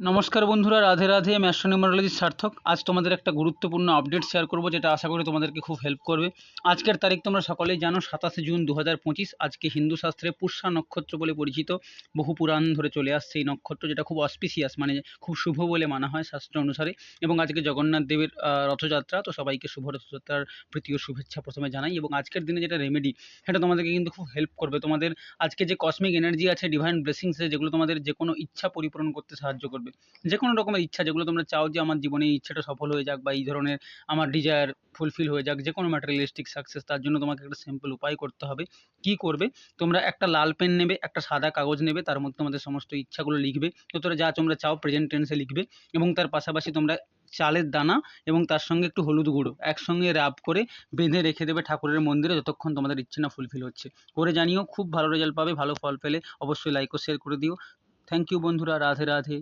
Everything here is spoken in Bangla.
নমস্কার বন্ধুরা, রাধে রাধে, আমি অ্যাস্ট্রোনিউমারোলজি সার্থক। আজ তোমাদের একটা গুরুত্বপূর্ণ আপডেট শেয়ার করব, যেটা আশা করি তোমাদেরকে খুব হেল্প করবে। আজকের তারিখ তোমরা সকলেই জানো, সাতাশে জুন দু হাজার পঁচিশ। আজকে হিন্দু শাস্ত্রে পুষ্যা নক্ষত্র বলে পরিচিত। বহু পুরাণ ধরে চলে আসছে এই নক্ষত্র, যেটা খুব অসপিসিয়াস মানে খুব শুভ বলে মানা হয় শাস্ত্র অনুসারে। এবং আজকে জগন্নাথ দেবের রথযাত্রা, তো সবাইকে শুভ রথযাত্রার প্রীতীয় শুভেচ্ছা প্রথমে জানাই। এবং আজকের দিনে যেটা রেমেডি সেটা তোমাদেরকে কিন্তু খুব হেল্প করবে। তোমাদের আজকে যে কসমিক এনার্জি আছে ডিভাইন ব্লেসিংসে যেগুলো তোমাদের যে কোনো ইচ্ছা পরিপূরণ করতে সাহায্য করবে। যে কোনো রকমের ইচ্ছা, যেগুলো তোমরা চাও যে আমার জীবনে এই ইচ্ছাটা সফল হয়ে যাক বা এই ধরনের আমার ডিজায়ার ফুলফিল হয়ে যাক যে কোনো ম্যাটেরিয়ালিস্টিক সাকসেস তার জন্য তোমাকে একটা সিম্পল উপায় করতে হবে। কি করবে? তোমরা একটা লাল পেন নেবে, একটা সাদা কাগজ নেবে, তার মধ্যে তোমাদের সমস্ত ইচ্ছাগুলো লিখবে। তোমরা যা তোমরা চাও প্রেজেন্ট টেন্সে লিখবে এবং তার পাশাপাশি তোমরা চালের দানা এবং তার সঙ্গে একটু হলুদ গুঁড়ো একসঙ্গে র্যাপ করে বেঁধে রেখে দেবে ঠাকুরের মন্দিরে যতক্ষণ তোমাদের ইচ্ছে না ফুলফিল হচ্ছে। করে জানিও, খুব ভালো রেজাল্ট পাবে, ভালো ফল পেলে অবশ্যই লাইক ও শেয়ার করে দিও। থ্যাংক ইউ বন্ধুরা, রাধে রাধে।